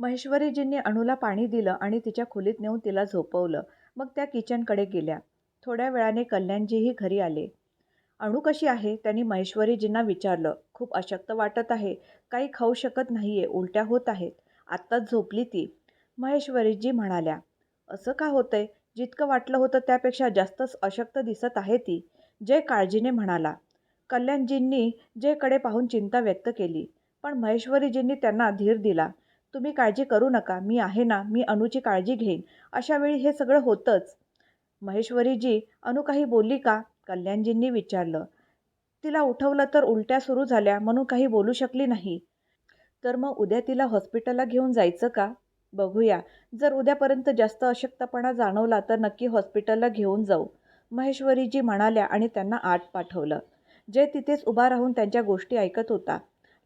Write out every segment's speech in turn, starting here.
महेश्वरीजींनी अणूला पाणी दिलं आणि तिच्या खोलीत नेऊन तिला झोपवलं. मग त्या किचनकडे गेल्या. थोड्या वेळाने कल्याणजीही घरी आले. अणू कशी आहे? त्यांनी महेश्वरीजींना विचारलं. खूप अशक्त वाटत आहे. काही खाऊ शकत नाही आहे उलट्या होत आहेत. आत्ताच झोपली ती. महेश्वरीजी म्हणाल्या. असं का होतंय? जितकं वाटलं होतं त्यापेक्षा जास्तच अशक्त दिसत आहे ती. जय काळजीने म्हणाला. कल्याणजींनी जयकडे पाहून चिंता व्यक्त केली. पण महेश्वरीजींनी त्यांना धीर दिला. तुम्ही काळजी करू नका मी आहे ना मी अणूची काळजी घेईन. अशावेळी हे सगळं होतंच. महेश्वरीजी अनु काही बोलली का? कल्याणजींनी विचारलं. तिला उठवलं तर उलट्या सुरू झाल्या म्हणून काही बोलू शकली नाही. तर मग उद्या तिला हॉस्पिटलला घेऊन जायचं का? बघूया. जर उद्यापर्यंत जास्त अशक्तपणा जाणवला तर नक्की हॉस्पिटलला घेऊन जाऊ. महेश्वरीजी म्हणाल्या आणि त्यांना आत पाठवलं. जय तिथेच उभा राहून त्यांच्या गोष्टी ऐकत होता.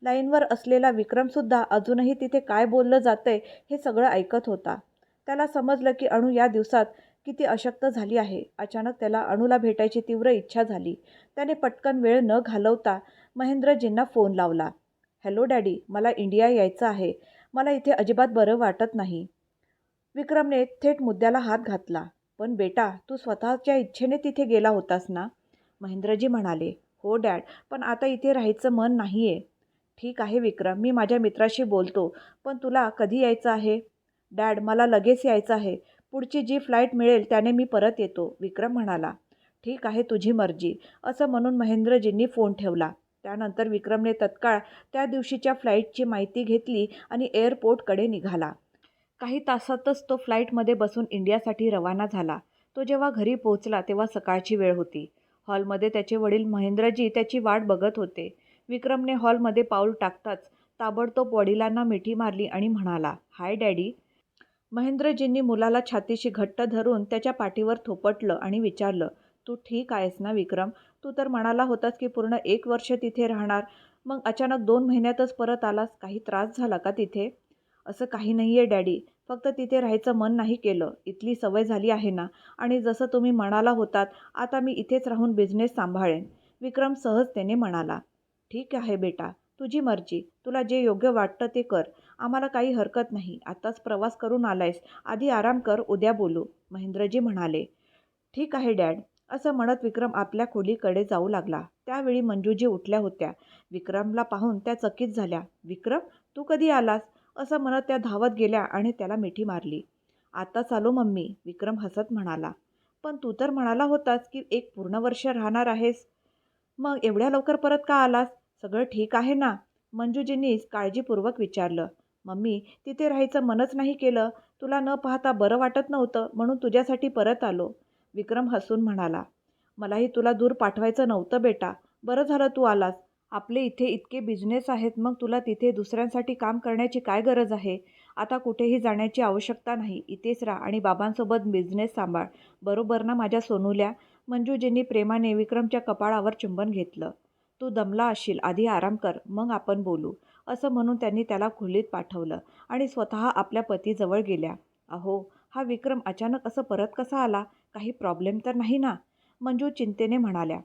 लाईनवर असलेला विक्रमसुद्धा अजूनही तिथे काय बोललं जातंय हे सगळं ऐकत होता. त्याला समजलं की अणू या दिवसात किती अशक्त झाली आहे. अचानक त्याला अणूला भेटायची तीव्र इच्छा झाली. त्याने पटकन वेळ न घालवता महेंद्रजींना फोन लावला. हॅलो डॅडी मला इंडिया यायचं आहे. मला इथे अजिबात बरं वाटत नाही. विक्रमने थेट मुद्द्याला हात घातला. पण बेटा तू स्वतःच्या इच्छेने तिथे गेला होतास ना? महेंद्रजी म्हणाले. हो डॅड पण आता इथे राहायचं मन नाही आहे ठीक आहे विक्रम मी माझ्या मित्राशी बोलतो पण तुला कधी यायचं आहे? डॅड मला लगेच यायचं आहे. पुढची जी फ्लाईट मिळेल त्याने मी परत येतो विक्रम म्हणाला. ठीक आहे तुझी मर्जी असं म्हणून महेंद्रजींनी फोन ठेवला. त्यानंतर विक्रमने तत्काळ त्या दिवशीच्या फ्लाईटची माहिती घेतली आणि एअरपोर्टकडे निघाला. काही तासातच तो फ्लाईटमध्ये बसून इंडियासाठी रवाना झाला. तो जेव्हा घरी पोहोचला तेव्हा सकाळची वेळ होती. हॉलमध्ये त्याचे वडील महेंद्रजी त्याची वाट बघत होते. विक्रमने हॉलमध्ये पाऊल टाकताच ताबडतोब वडिलांना मिठी मारली आणि म्हणाला हाय डॅडी. महेंद्रजींनी मुलाला छातीशी घट्ट धरून त्याच्या पाठीवर थोपटलं आणि विचारलं तू ठीक आहेस ना विक्रम? तू तर म्हणाला होतास की पूर्ण एक वर्ष तिथे राहणार. मग अचानक दोन महिन्यातच परत आलास? काही त्रास झाला का तिथे? असं काही नाही आहे डॅडी. फक्त तिथे राहायचं मन नाही केलं. इथली सवय झाली आहे ना. आणि जसं तुम्ही म्हणाला होतात आता मी इथेच राहून बिझनेस सांभाळेन. विक्रम सहजतेने म्हणाला ठीक आहे बेटा तुझी मर्जी. तुला जे योग्य वाटतं ते कर. आम्हाला काही हरकत नाही. आत्ताच प्रवास करून आलायस. आधी आराम कर उद्या बोलू. महेंद्रजी म्हणाले. ठीक आहे डॅड. असं म्हणत विक्रम आपल्या खोलीकडे जाऊ लागला. त्यावेळी मंजूजी उठल्या होत्या. विक्रमला पाहून त्या चकित झाल्या. विक्रम तू कधी आलास? असं म्हणत त्या धावत गेल्या आणि त्याला मिठी मारली. आता चालो मम्मी विक्रम हसत म्हणाला. पण तू तर म्हणाला होतास की एक पूर्ण वर्ष राहणार आहेस. मग एवढ्या लवकर परत का आलास? सगळं ठीक आहे ना? मंजूजींनी काळजीपूर्वक विचारलं. मम्मी तिथे राहायचं मनच नाही केलं. तुला न पाहता बरं वाटत नव्हतं म्हणून तुझ्यासाठी परत आलो. विक्रम हसून म्हणाला. मलाही तुला दूर पाठवायचं नव्हतं बेटा. बरं झालं तू आलास. आपले इथे इतके बिझनेस आहेत मग तुला तिथे दुसऱ्यांसाठी काम करण्याची काय गरज आहे? आता कुठेही जाण्याची आवश्यकता नाही. इथेच राहा आणि बाबांसोबत बिझनेस सांभाळ. बरोबर ना माझ्या सोनूल्या? मंजूजींनी प्रेमाने विक्रमच्या कपाळावर चुंबन घेतलं. तू दमला असशील आधी आराम कर मग आपण बोलू असं म्हणून त्यांनी त्याला खोलीत पाठवलं आणि स्वतः आपल्या पतीजवळ गेल्या. अहो हा विक्रम अचानक असं परत कसा आला? काही प्रॉब्लेम तर नाही ना? मंजू चिंतेने म्हणाल्या.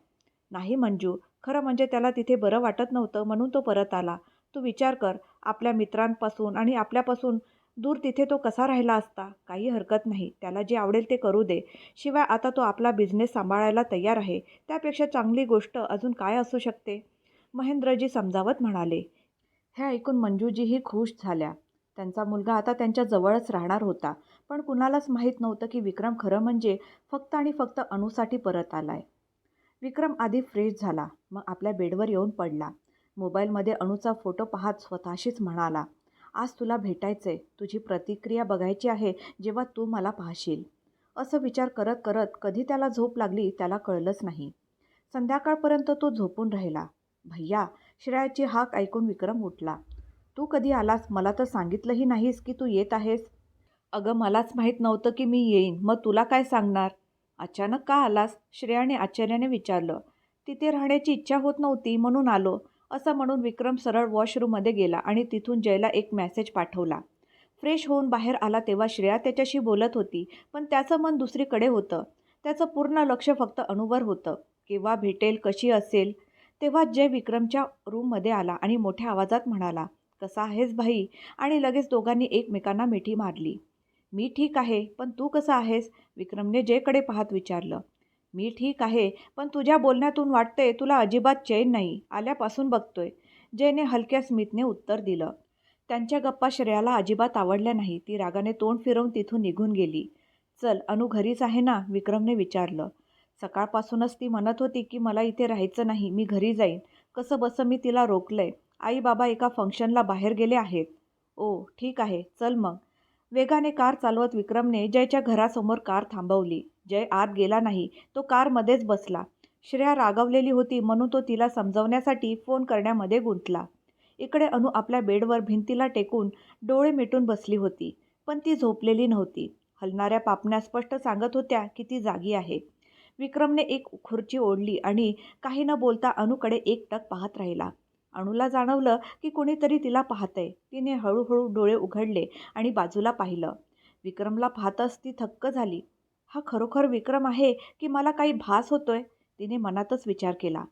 नाही मंजू खरं म्हणजे त्याला तिथे बरं वाटत नव्हतं म्हणून तो परत आला. तू विचार कर आपल्या मित्रांपासून आणि आपल्यापासून दूर तिथे तो कसा राहिला असता काही हरकत नाही त्याला जे आवडेल ते करू दे. शिवाय आता तो आपला बिझनेस सांभाळायला तयार आहे त्यापेक्षा चांगली गोष्ट अजून काय असू शकते? महेंद्रजी समजावत म्हणाले हे ऐकून मंजूजीही खुश झाल्या. त्यांचा मुलगा आता त्यांच्या जवळच राहणार होता पण कुणालाच माहीत नव्हतं की विक्रम खरं म्हणजे फक्त आणि फक्त अणूसाठी परत आला आहे विक्रम आधी फ्रेश झाला मग आपल्या बेडवर येऊन पडला. मोबाईलमध्ये अणूचा फोटो पाहत स्वतःशीच म्हणाला आज तुला भेटायचं आहे तुझी प्रतिक्रिया बघायची आहे जेव्हा तू मला पाहशील. असं विचार करत करत कधी त्याला झोप लागली त्याला कळलंच नाही. संध्याकाळपर्यंत तो झोपून राहिला. भैया श्रेयाची हाक ऐकून विक्रम उठला. तू कधी आलास? मला तर सांगितलंही नाहीस की तू येत आहेस. अगं मलाच माहीत नव्हतं की मी येईन. मग तुला काय सांगणार? अचानक का आलास? श्रेयाने आश्चर्याने विचारलं. तिथे राहण्याची इच्छा होत नव्हती म्हणून आलो. असं म्हणून विक्रम सरळ वॉशरूममध्ये गेला आणि तिथून जयला एक मेसेज पाठवला. फ्रेश होऊन बाहेर आला तेव्हा श्रेया त्याच्याशी बोलत होती पण त्याचं मन दुसरीकडे होतं. त्याचं पूर्ण लक्ष फक्त अणूवर होतं. केव्हा भेटेल कशी असेल? तेव्हा जय विक्रमच्या रूममध्ये आला आणि मोठ्या आवाजात म्हणाला कसा आहेस भाई? आणि लगेच दोघांनी एकमेकांना मिठी मारली. मी ठीक आहे पण तू कसा आहेस? विक्रमने जयकडे पाहत विचारलं. मी ठीक आहे पण तुझ्या बोलण्यातून वाटते तुला अजिबात चैन नाही आल्यापासून बघतोय. जयने हलक्या स्मितने उत्तर दिलं. त्यांच्या गप्पा श्रेयाला अजिबात आवडल्या नाही. ती रागाने तोंड फिरवून तिथून निघून गेली. चल अनु घरीच आहे ना? विक्रमने विचारलं. सकाळपासूनच ती म्हणत होती की मला इथे राहायचं नाही मी घरी जाईन. कसं बसं मी तिला रोखलंय. आई बाबा एका फंक्शनला बाहेर गेले आहेत. ओ ठीक आहे चल मग. वेगाने कार चालवत विक्रमने जयच्या घरासमोर कार थांबवली. जय आत गेला नाही. तो कारमध्येच बसला. श्रेया रागवलेली होती म्हणून तो तिला समजवण्यासाठी फोन करण्यामध्ये गुंतला. इकडे अनु आपल्या बेडवर भिंतीला टेकून डोळे मिटून बसली होती पण ती झोपलेली नव्हती. हलणाऱ्या पापण्या स्पष्ट सांगत होत्या की ती जागी आहे. विक्रमने एक खुर्ची ओढली आणि काही न बोलता अनुकडे एकटक पाहत राहिला. अणूला जाणवलं की कोणीतरी तिला पाहतंय. तिने हळूहळू डोळे उघडले आणि बाजूला पाहिलं. विक्रमला पाहतच ती थक्क झाली. हा खरोखर विक्रम आहे की मला काही भास होतोय? तिने मनातच विचार केला.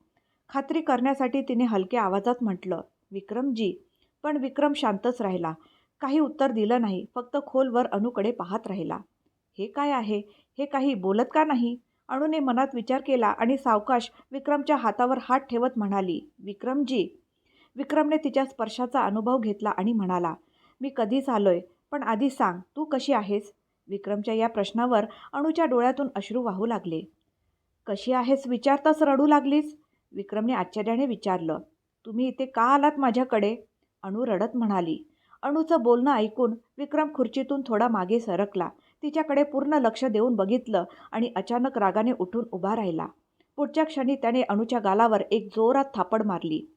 खात्री करण्यासाठी तिने हलक्या आवाजात म्हटलं विक्रमजी. पण विक्रम शांतच राहिला. काही उत्तर दिलं नाही फक्त खोलवर अणूकडे पाहत राहिला. हे काय आहे? हे काही बोलत का नाही? अणूने मनात विचार केला आणि सावकाश विक्रमच्या हातावर हात ठेवत म्हणाली विक्रमजी. विक्रमने तिच्या स्पर्शाचा अनुभव घेतला आणि म्हणाला मी कधीच आलोय पण आधी सांग तू कशी आहेस? विक्रमच्या या प्रश्नावर अणूच्या डोळ्यातून अश्रू वाहू लागले. कशी आहेस विचारताच रडू लागलीस? विक्रमने आश्चर्याने विचारलं. तुम्ही इथे का आलात माझ्याकडे? अणू रडत म्हणाली. अणूचं बोलणं ऐकून विक्रम खुर्चीतून थोडा मागे सरकला. तिच्याकडे पूर्ण लक्ष देऊन बघितलं आणि अचानक रागाने उठून उभा राहिला. पुढच्या क्षणी त्याने अणूच्या गालावर एक जोरात थापड मारली.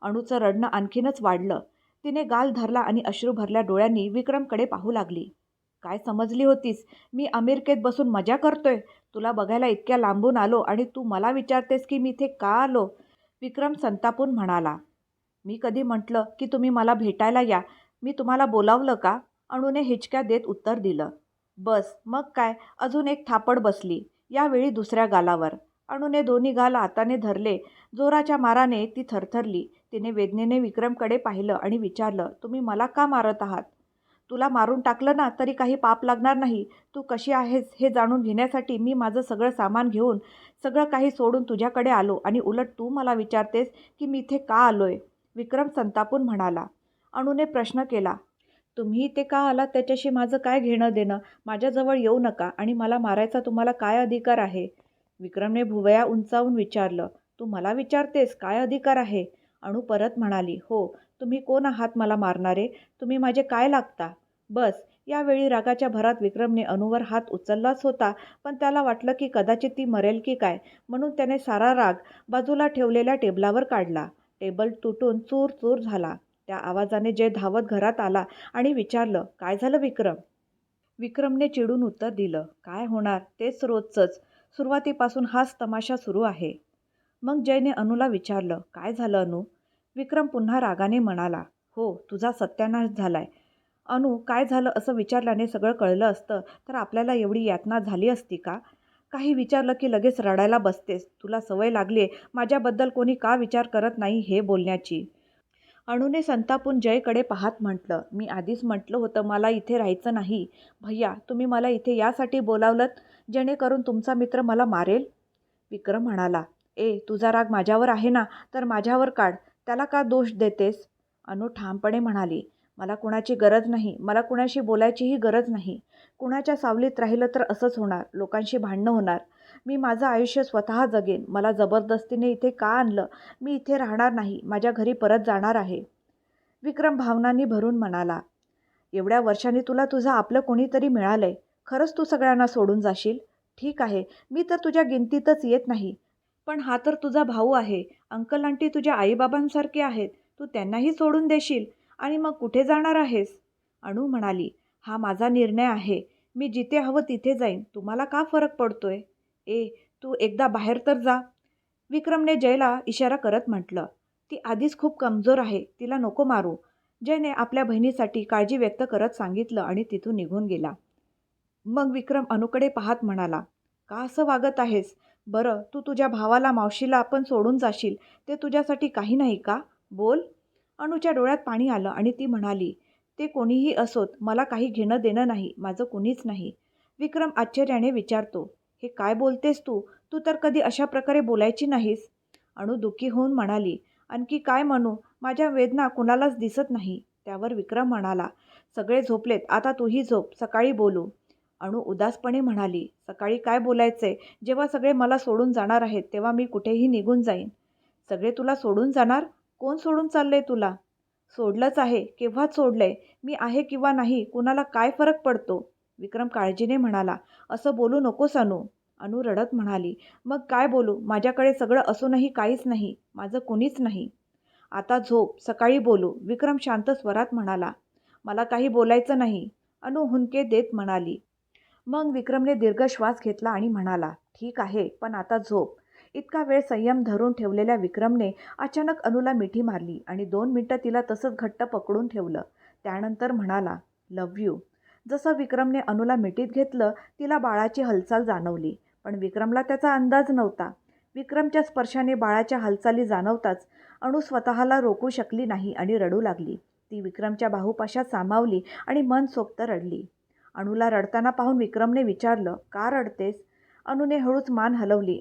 अणूचं रडणं आणखीनच वाढलं. तिने गाल धरला आणि अश्रू भरल्या डोळ्यांनी विक्रमकडे पाहू लागली. काय समजली होतीस? मी अमेरिकेत बसून मजा करतोय. तुला बघायला इतक्या लांबून आलो आणि तू मला विचारतेस की मी इथे का आलो? विक्रम संतापून म्हणाला. मी कधी म्हटलं की तुम्ही मला भेटायला या? मी तुम्हाला बोलावलं का? अणूने हिचक्या देत उत्तर दिलं. बस मग काय? अजून एक थापड बसली. यावेळी दुसऱ्या गालावर. अणूने दोन्ही गाल हाताने धरले. जोराच्या माराने ती थरथरली. तिने वेदनेने विक्रमकडे पाहिलं आणि विचारलं तुम्ही मला का मारत आहात? तुला मारून टाकलं ना तरी काही पाप लागणार नाही. तू कशी आहेस हे जाणून घेण्यासाठी मी माझं सगळं सामान घेऊन सगळं काही सोडून तुझ्याकडे आलो आणि उलट तू मला विचारतेस की मी इथे का आलोय? विक्रम संतापून म्हणाला. अणूने प्रश्न केला तुम्ही इथे का आलात? त्याच्याशी माझं काय घेणं देणं? माझ्याजवळ येऊ नका आणि मला मारायचा तुम्हाला काय अधिकार आहे? विक्रमने भुवया उंचावून विचारलं तू मला विचारतेस काय अधिकार आहे? अणू परत म्हणाली हो तुम्ही कोण आहात मला मारणारे? तुम्ही माझे काय लागता? बस यावेळी रागाच्या भरात विक्रमने अणूवर हात उचललाच होता पण त्याला वाटलं की कदाचित ती मरेल की काय म्हणून त्याने सारा राग बाजूला ठेवलेल्या टेबलावर काढला. टेबल तुटून चूर चूर झाला. त्या आवाजाने जय धावत घरात आला आणि विचारलं काय झालं विक्रम? विक्रमने चिडून उत्तर दिलं काय होणार? तेच रोजचंच. सुरुवातीपासून हाच तमाशा सुरू आहे. मग जयने अनुला विचारलं काय झालं अनु? विक्रम पुन्हा रागाने म्हणाला हो तुझा सत्यानाश झालाय. अनु काय झालं असं विचारल्याने सगळं कळलं असतं तर आपल्याला एवढी यातना झाली असती का? काही विचारलं की लगेच रडायला बसतेस तुला सवय लागली आहे माझ्याबद्दल कोणी का विचार करत नाही हे बोलण्याची. अणूने संतापून जयकडे पाहत म्हटलं मी आधीच म्हटलं होतं मला इथे राहायचं नाही. भैया तुम्ही मला इथे यासाठी बोलावलत जेणेकरून तुमचा मित्र मला मारेल? विक्रम म्हणाला ए तुझा राग माझ्यावर आहे ना तर माझ्यावर काढ. त्याला का दोष देतेस? अनु ठामपणे म्हणाली मला कुणाची गरज नाही मला कुणाशी बोलायचीही गरज नाही. कुणाच्या सावलीत राहिलं तर असंच होणार लोकांशी भांडणं होणार. मी माझं आयुष्य स्वतः जगेन मला जबरदस्तीने इथे का आणलं? मी इथे राहणार नाही माझ्या घरी परत जाणार आहे. विक्रम भावनांनी भरून म्हणाला एवढ्या वर्षांनी तुला तुझं आपलं कोणीतरी मिळालंय. खरंच तू सगळ्यांना सोडून जाशील? ठीक आहे मी तर तुझ्या गिनतीतच येत नाही. पण हा तर तुझा भाऊ आहे. अंकल आंटी तुझ्या आईबाबांसारखे आहेत. तू त्यांनाही सोडून देशील. आणि मग कुठे जाणार आहेस? अणू म्हणाली हा माझा निर्णय आहे. मी जिथे हवं तिथे जाईन. तुम्हाला का फरक पडतोय? ए तू एकदा बाहेर तर जा. विक्रमने जयला इशारा करत म्हटलं ती आधीच खूप कमजोर आहे. तिला नको मारू. जयने आपल्या बहिणीसाठी काळजी व्यक्त करत सांगितलं आणि तिथून निघून गेला. मग विक्रम अनुकडे पाहत म्हणाला का असं वागत आहेस? बरं तू तुझ्या भावाला मावशीला आपण सोडून जाशील ते तुझ्यासाठी काही नाही का? बोल. अनुच्या डोळ्यात पाणी आलं आणि ती म्हणाली ते कोणीही असोत मला काही घेणं देणं नाही माझं कुणीच नाही. विक्रम आश्चर्याने विचारतो हे काय बोलतेस तू? तू तर कधी अशा प्रकारे बोलायची नाहीस. अणू दुःखी होऊन म्हणाली आणखी काय म्हणू? माझ्या वेदना कुणालाच दिसत नाही. त्यावर विक्रम म्हणाला सगळे झोपलेत आता तूही झोप सकाळी बोलू. अणू उदासपणे म्हणाली सकाळी काय बोलायचे? जेव्हा सगळे मला सोडून जाणार आहेत तेव्हा मी कुठेही निघून जाईन. सगळे तुला सोडून जाणार? कोण सोडून चाललंय तुला? सोडलंच आहे केव्हाच सोडलंय? मी आहे किंवा नाही कुणाला काय फरक पडतो? विक्रम काळजीने म्हणाला असं बोलू नकोस अनु. अनु रडत म्हणाली मग काय बोलू? माझ्याकडे सगळं असूनही काहीच नाही माझं कुणीच नाही. आता झोप सकाळी बोलू. विक्रम शांत स्वरात म्हणाला मला काही बोलायचं नाही. अनु हुंके देत म्हणाली मग विक्रमने दीर्घ श्वास घेतला आणि म्हणाला ठीक आहे पण आता झोप. इतका वेळ संयम धरून ठेवलेल्या विक्रमने अचानक अनुला मिठी मारली आणि दोन मिनटं तिला तसंच घट्ट पकडून ठेवलं. त्यानंतर म्हणाला लव्ह यू. जसं विक्रमने अनुला मिठीत घेतलं तिला बाळाची हालचाल जाणवली पण विक्रमला त्याचा अंदाज नव्हता. विक्रमच्या स्पर्शाने बाळाच्या हालचाली जाणवताच अणू स्वतःला रोखू शकली नाही आणि रडू लागली. ती विक्रमच्या बाहुपाशात सामावली आणि मन सोप्त रडली. अणूला रडताना पाहून विक्रमने विचारलं का रडतेस? अनुने हळूच मान हलवली.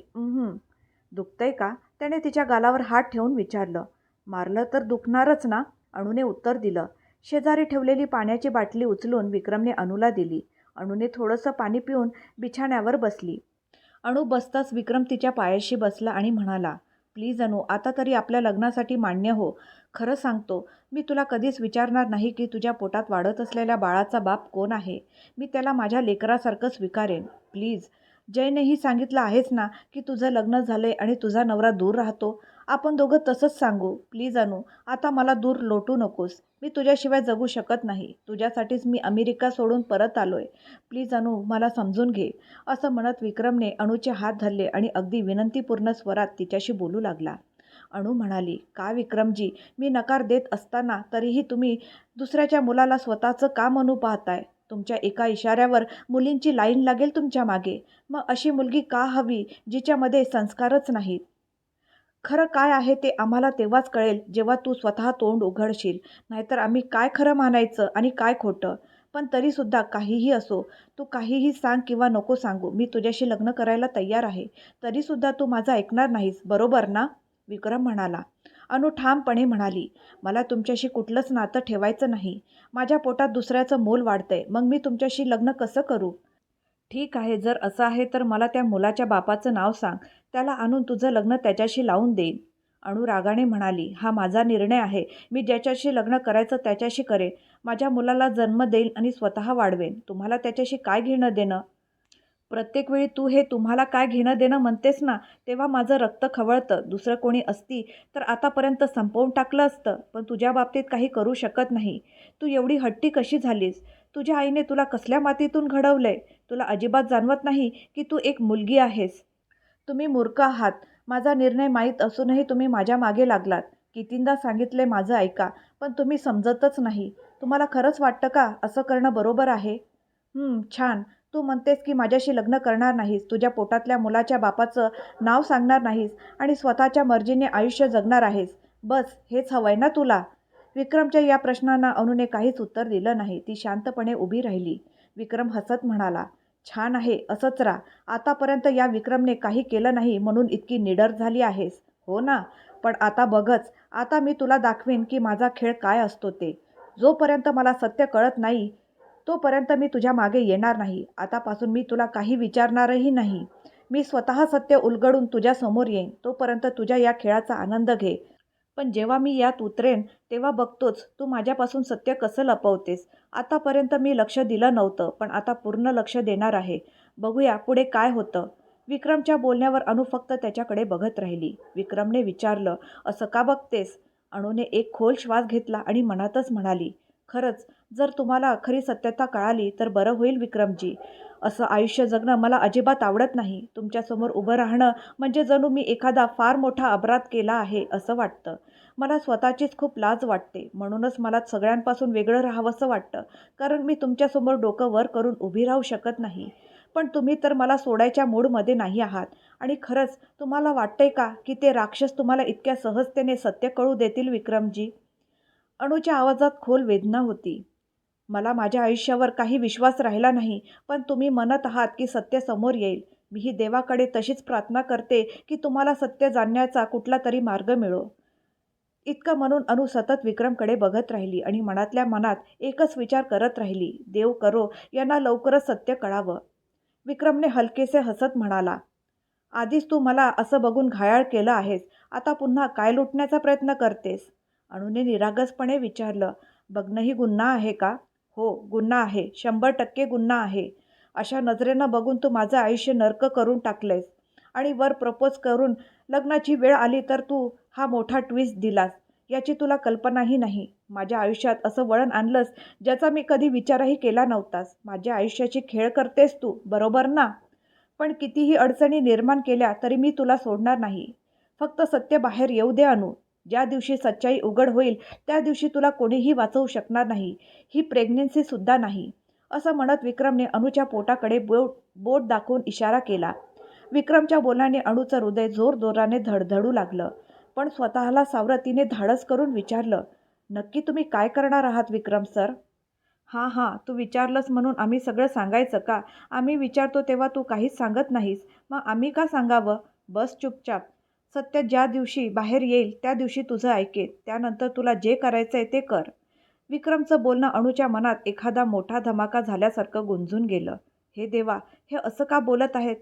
दुखतंय का? त्याने तिच्या गालावर हात ठेवून विचारलं. मारलं तर दुखणारच ना? अणूने उत्तर दिलं. शेजारी ठेवलेली पाण्याची बाटली उचलून विक्रमने अणूला दिली. अणूने थोडंसं पाणी पिऊन बिछाण्यावर बसली. अणू बसताच विक्रम तिच्या पायाशी बसला आणि म्हणाला प्लीज अणू आता तरी आपल्या लग्नासाठी मान्य हो. खरं सांगतो मी तुला कधीच विचारणार नाही की तुझ्या पोटात वाढत असलेल्या बाळाचा बाप कोण आहे? मी त्याला माझ्या लेकरासारखं स्वीकारेन. प्लीज. जयनेही सांगितलं आहेच ना की तुझं लग्न झालं आहे आणि तुझा नवरा दूर राहतो. आपण दोघं तसंच सांगू. प्लीज अनु आता मला दूर लोटू नकोस. मी तुझ्याशिवाय जगू शकत नाही. तुझ्यासाठीच मी अमेरिका सोडून परत आलो आहे प्लीज अनु मला समजून घे. असं म्हणत विक्रमने अणूचे हात धरले आणि अगदी विनंतीपूर्ण स्वरात तिच्याशी बोलू लागला. अणू म्हणाली का विक्रमजी मी नकार देत असताना तरीही तुम्ही दुसऱ्याच्या मुलाला स्वतःचं का म्हणू पाहताय. तुमच्या एका इशाऱ्यावर मुलींची लाईन लागेल तुमच्या मागे. मग अशी मुलगी का हवी जिच्यामध्ये संस्कारच नाहीत? खरं काय आहे ते आम्हाला तेव्हाच कळेल जेव्हा तू स्वतः तोंड उघडशील. नाहीतर आम्ही काय खरं मानायचं आणि काय खोटं? पण तरीसुद्धा काहीही असो तू काहीही सांग किंवा नको सांगू मी तुझ्याशी लग्न करायला तयार आहे. तरीसुद्धा तू माझं ऐकणार नाहीस बरोबर ना? विक्रम म्हणाला अनु ठामपणे म्हणाली मला तुमच्याशी कुठलंच नातं ठेवायचं नाही. माझ्या पोटात दुसऱ्याचं मोल वाढतंय. मग मी तुमच्याशी लग्न कसं करू? ठीक आहे. जर असं आहे तर मला त्या मुलाच्या बापाचं नाव सांग. त्याला आणून तुझं लग्न त्याच्याशी लावून देईन. अणू रागाने म्हणाली हा माझा निर्णय आहे. मी ज्याच्याशी लग्न करायचं त्याच्याशी करेन. माझ्या मुलाला जन्म देईल आणि स्वतः वाढवेन. तुम्हाला त्याच्याशी काय घेणं देणं? प्रत्येक वेळी तू हे तुम्हाला काय घेणं देणं म्हणतेस ना तेव्हा माझं रक्त खवळतं. दुसरं कोणी असती तर आतापर्यंत संपवून टाकलं असतं पण तुझ्या बाबतीत काही करू शकत नाही. तू एवढी हट्टी कशी झालीस? तुझ्या आईने तुला कसल्या मातीतून घडवलंय? तुला अजिबात जाणवत नाही की तू एक मुलगी आहेस? तुम्ही मूर्ख आहात. माझा निर्णय माहीत असूनही तुम्ही माझ्या मागे लागलात. कितींदा सांगितले माझं ऐका पण तुम्ही समजतच नाही. तुम्हाला खरंच वाटतं का असं करणं बरोबर आहे? छान. तू म्हणतेस की माझ्याशी लग्न करणार नाहीस तुझ्या पोटातल्या मुलाच्या बापाचं नाव सांगणार नाहीस आणि स्वतःच्या मर्जीने आयुष्य जगणार आहेस. बस हेच हवंय ना तुला? विक्रमच्या या प्रश्नांना अनुने काहीच उत्तर दिलं नाही. ती शांतपणे उभी राहिली. विक्रम हसत म्हणाला छान आहे असंच राहा. आतापर्यंत या विक्रमने काही केलं नाही म्हणून इतकी निडर झाली आहेस. हो ना पण आता बघच. आता मी तुला दाखवेन की माझा खेळ काय असतो ते. जोपर्यंत मला सत्य कळत नाही तोपर्यंत मी तुझ्या मागे येणार नाही. आतापासून मी तुला काही विचारणारही नाही. मी स्वतः सत्य उलगडून तुझ्यासमोर येईन. तोपर्यंत तुझ्या या खेळाचा आनंद घे. पण जेव्हा मी यात उतरेन तेव्हा बघतोच तू माझ्यापासून सत्य कसं लपवतेस. आतापर्यंत मी लक्ष दिलं नव्हतं पण आता पूर्ण लक्ष देणार आहे. बघूया पुढे काय होतं. विक्रमच्या बोलण्यावर अनु फक्त त्याच्याकडे बघत राहिली. विक्रमने विचारलं असं का बघतेस? अणूने एक खोल श्वास घेतला आणि मनातच म्हणाली खरंच जर तुम्हाला खरी सत्यता कळाली तर बरं होईल विक्रमजी. असं आयुष्य जगणं मला अजिबात आवडत नाही. तुमच्यासमोर उभं राहणं म्हणजे जणू मी एखादा फार मोठा अपराध केला आहे असं वाटतं. मला स्वतःचीच खूप लाज वाटते. म्हणूनच मला सगळ्यांपासून वेगळं राहावंसं वाटतं. कारण मी तुमच्यासमोर डोकं वर करून उभी राहू शकत नाही. पण तुम्ही तर मला सोडायच्या मूडमध्ये नाही आहात. आणि खरंच तुम्हाला वाटतंय का की ते राक्षस तुम्हाला इतक्या सहजतेने सत्य कळू देतील विक्रमजी? अणूच्या आवाजात खोल वेदना होती. मला माझ्या आयुष्यावर काही विश्वास राहिला नाही पण तुम्ही म्हणत आहात की सत्य समोर येईल. मीही देवाकडे तशीच प्रार्थना करते की तुम्हाला सत्य जाणण्याचा कुठला तरी मार्ग मिळो. इतकं म्हणून अनु सतत विक्रमकडे बघत राहिली आणि मनातल्या मनात एकच विचार करत राहिली देव करो यांना लवकरच सत्य कळावं. विक्रमने हलकेसे हसत म्हणाला आधीच तू मला असं बघून घायाळ केलं आहेस आता पुन्हा काय लुटण्याचा प्रयत्न करतेस? अणूने निरागसपणे विचारलं बघणंही गुन्हा आहे का? हो गुन्हा आहे. शंभर टक्के गुन्हा आहे. अशा नजरेनं बघून तू माझं आयुष्य नर्क करून टाकलंयस आणि वर प्रपोज करून लग्नाची वेळ आली तर तू हा मोठा ट्विस्ट दिलास. याची तुला कल्पनाही नाही. माझ्या आयुष्यात असं वळण आणलंस ज्याचा मी कधी विचारही केला नव्हतास. माझ्या आयुष्याची खेळ करतेस तू बरोबर ना? पण कितीही अडचणी निर्माण केल्या तरी मी तुला सोडणार नाही. फक्त सत्य बाहेर येऊ दे अनु. ज्या दिवशी सच्चाई उघड होईल त्या दिवशी तुला कोणीही वाचवू शकणार नाही. ही प्रेग्नेन्सीसुद्धा नाही. असं म्हणत विक्रमने अणूच्या पोटाकडे बोट बोट दाखवून इशारा केला. विक्रमच्या बोलाने अणूचं हृदय जोरजोराने धडधडू लागलं. पण स्वतःला सावरतीने धाडस करून विचारलं नक्की तुम्ही काय करणार आहात विक्रम सर? हां हां तू विचारलंस म्हणून आम्ही सगळं सांगायचं का? आम्ही विचारतो तेव्हा तू काहीच सांगत नाहीस. मग आम्ही का सांगावं? बस चुपचाप. सत्य ज्या दिवशी बाहेर येईल त्या दिवशी तुझं ऐकेन त्यानंतर तुला जे करायचं आहे ते कर. विक्रमचं बोलणं अणूच्या मनात एखादा मोठा धमाका झाल्यासारखं गुंजून गेलं. हे देवा हे असं का बोलत आहेत?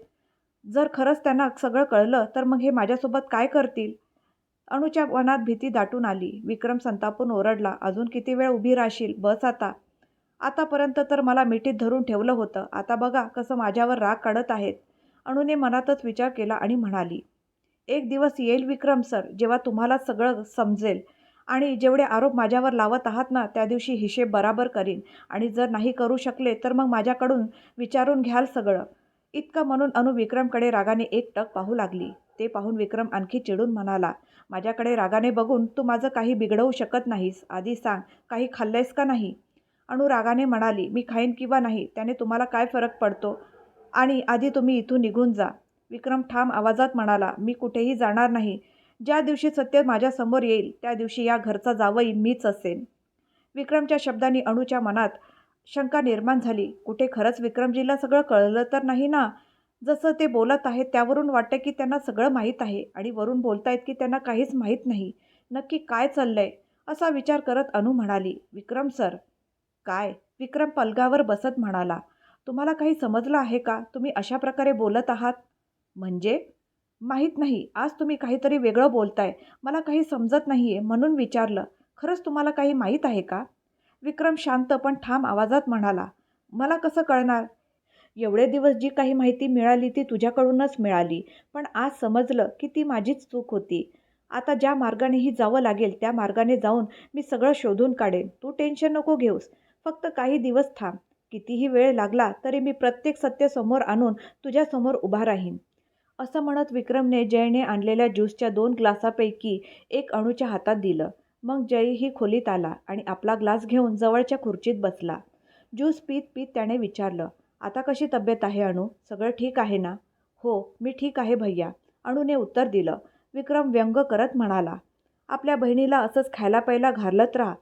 जर खरंच त्यांना सगळं कळलं तर मग हे माझ्यासोबत काय करतील? अणूच्या मनात भीती दाटून आली. विक्रम संतापून ओरडला अजून किती वेळ उभी राहशील? बस आता. आतापर्यंत तर मला मिठीत धरून ठेवलं होतं. आता बघा कसं माझ्यावर राग काढत आहेत. अणूने मनातच विचार केला आणि म्हणाली एक दिवस येईल विक्रम सर जेव्हा तुम्हाला सगळं समजेल. आणि जेवढे आरोप माझ्यावर लावत आहात ना त्या दिवशी हिशेब बराबर करीन. आणि जर नाही करू शकले तर मग माझ्याकडून विचारून घ्याल सगळं. इतकं म्हणून अनु विक्रमकडे रागाने एक टक पाहू लागली. ते पाहून विक्रम आणखी चिडून म्हणाला माझ्याकडे रागाने बघून तू माझं काही बिघडवू शकत नाहीस. आधी सांग काही खाल्लंयस का नाही? अणू रागाने म्हणाली मी खाईन किंवा नाही? त्याने तुम्हाला काय फरक पडतो? आणि आधी तुम्ही इथून निघून जा. विक्रम ठाम आवाजात म्हणाला मी कुठेही जाणार नाही. ज्या दिवशी सत्य माझ्यासमोर येईल त्या दिवशी या घरचा जावई मीच असेन. विक्रमच्या शब्दांनी अणूच्या मनात शंका निर्माण झाली. कुठे खरंच विक्रमजीला सगळं कळलं तर नाही ना? जसं ते बोलत आहेत त्यावरून वाटतं की त्यांना सगळं माहीत आहे आणि वरून बोलतायत की त्यांना काहीच माहीत नाही. नक्की काय चाललंय? असा विचार करत अनु म्हणाली विक्रम सर. काय? विक्रम पलगावर बसत म्हणाला तुम्हाला काही समजलं आहे का? तुम्ही अशा प्रकारे बोलत आहात? म्हणजे? माहीत नाही. आज तुम्ही काहीतरी वेगळं बोलताय. मला काही समजत नाही आहे म्हणून विचारलं. खरंच तुम्हाला काही माहीत आहे का? विक्रम शांत पण ठाम आवाजात म्हणाला. मला कसं कळणार? एवढे दिवस जी काही माहिती मिळाली ती तुझ्याकडूनच मिळाली. पण आज समजलं की ती माझीच चूक होती. आता ज्या मार्गानेही जावं लागेल त्या मार्गाने जाऊन मी सगळं शोधून काढेन. तू टेन्शन नको घेऊस. फक्त काही दिवस थांब. कितीही वेळ लागला तरी मी प्रत्येक सत्य समोर आणून तुझ्यासमोर उभा राहीन. असं म्हणत विक्रमने जयने आणलेल्या ज्यूसच्या दोन ग्लासापैकी एक अणूच्या हातात दिलं. मग जयही खोलीत आला आणि आपला ग्लास घेऊन जवळच्या खुर्चीत बसला. ज्यूस पीत पीत त्याने विचारलं आता कशी तब्येत आहे अणू? सगळं ठीक आहे ना? हो मी ठीक आहे भैया. अणूने उत्तर दिलं. विक्रम व्यंग करत म्हणाला आपल्या बहिणीला असंच खायला प्यायला घालत राहा.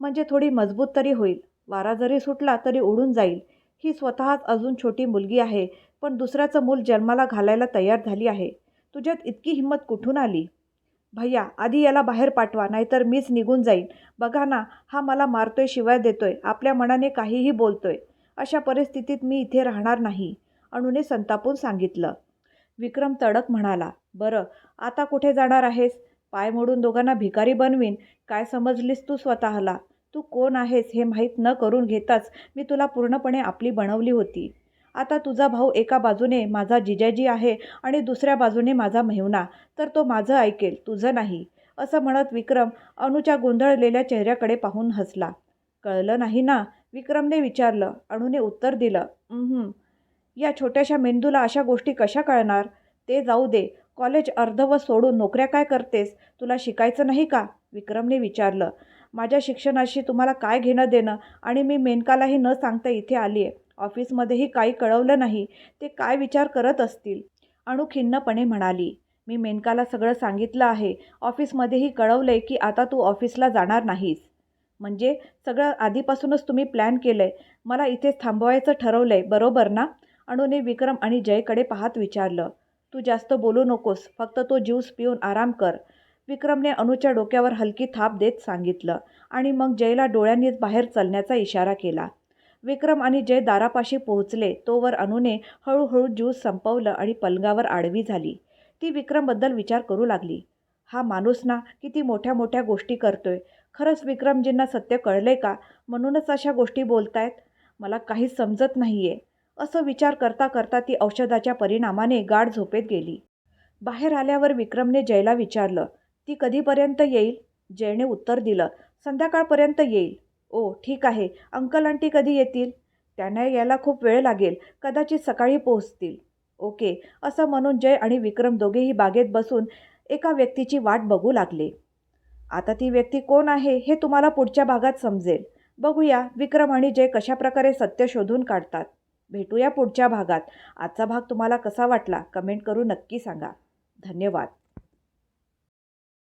म्हणजे थोडी मजबूत तरी होईल. वारा जरी सुटला तरी उडून जाईल. ही स्वतःच अजून छोटी मुलगी आहे पण दुसऱ्याचं मूल जन्माला घालायला तयार झाली आहे. तुझ्यात इतकी हिंमत कुठून आली? भैया आधी याला बाहेर पाठवा नाहीतर मीच निघून जाईन. बघा ना हा मला मारतोय शिवाय देतोय आपल्या मनाने काहीही बोलतोय. अशा परिस्थितीत मी इथे राहणार नाही अणूने संतापून सांगितलं. विक्रम तडक म्हणाला बरं आता कुठे जाणार आहेस? पाय मोडून दोघांना भिकारी बनवीन. काय समजलीस तू स्वतःला? तू कोण आहेस हे माहीत न करून घेताच मी तुला पूर्णपणे आपली बनवली होती. आता तुझा भाऊ एका बाजूने माझा जिजाजी आहे आणि दुसऱ्या बाजूने माझा मेहुणा. तर तो माझं ऐकेल तुझं नाही. असं म्हणत विक्रम अणूच्या गोंधळलेल्या चेहऱ्याकडे पाहून हसला. कळलं नाही ना? विक्रमने विचारलं. अणूने उत्तर दिलं. या छोट्याशा मेंदूला अशा गोष्टी कशा कळणार? ते जाऊ दे. कॉलेज अर्धवत सोडून नोकऱ्या काय करतेस? तुला शिकायचं नाही का? विक्रमने विचारलं. माझ्या शिक्षणाशी तुम्हाला काय घेणं देणं? आणि मी मेनकालाही न सांगता इथे आली आहे ऑफिसमध्येही काही कळवलं नाही. ते काय विचार करत असतील? अणू खिन्नपणे म्हणाली. मी मेनकाला सगळं सांगितलं आहे. ऑफिसमध्येही कळवलं आहे की आता तू ऑफिसला जाणार नाहीस. म्हणजे सगळं आधीपासूनच तुम्ही प्लॅन केलं आहे मला इथेच थांबवायचं ठरवलं आहे बरोबर ना? अणूने विक्रम आणि जयकडे पाहत विचारलं. तू जास्त बोलू नकोस. फक्त तो ज्यूस पिऊन आराम कर. विक्रमने अनुच्या डोक्यावर हलकी थाप देत सांगितलं आणि मग जयला डोळ्यांनीच बाहेर चलण्याचा इशारा केला. विक्रम आणि जय दारापाशी पोहोचले तोवर अनुने हळूहळू ज्यूस संपवलं आणि पलंगावर आडवी झाली. ती विक्रमबद्दल विचार करू लागली. हा माणूस ना किती मोठ्या मोठ्या गोष्टी करतोय. खरंच विक्रमजींना सत्य कळले का? म्हणूनच अशा गोष्टी बोलतायत. मला काहीच समजत नाही आहे असं विचार करता करता ती औषधाच्या परिणामाने गाढ झोपेत गेली. बाहेर आल्यावर विक्रमने जयला विचारलं ती कधीपर्यंत येईल? जयने उत्तर दिलं संध्याकाळपर्यंत येईल. ओ ठीक आहे. अंकल आंटी कधी येतील? त्यांना यायला खूप वेळ लागेल. कदाचित सकाळी पोहोचतील. ओके. असं म्हणून जय आणि विक्रम दोघेही बागेत बसून एका व्यक्तीची वाट बघू लागले. आता ती व्यक्ती कोण आहे हे तुम्हाला पुढच्या भागात समजेल. बघूया विक्रम आणि जय कशाप्रकारे सत्य शोधून काढतात. भेटूया पुढच्या भागात. आजचा भाग तुम्हाला कसा वाटला? कमेंट करून नक्की सांगा. धन्यवाद.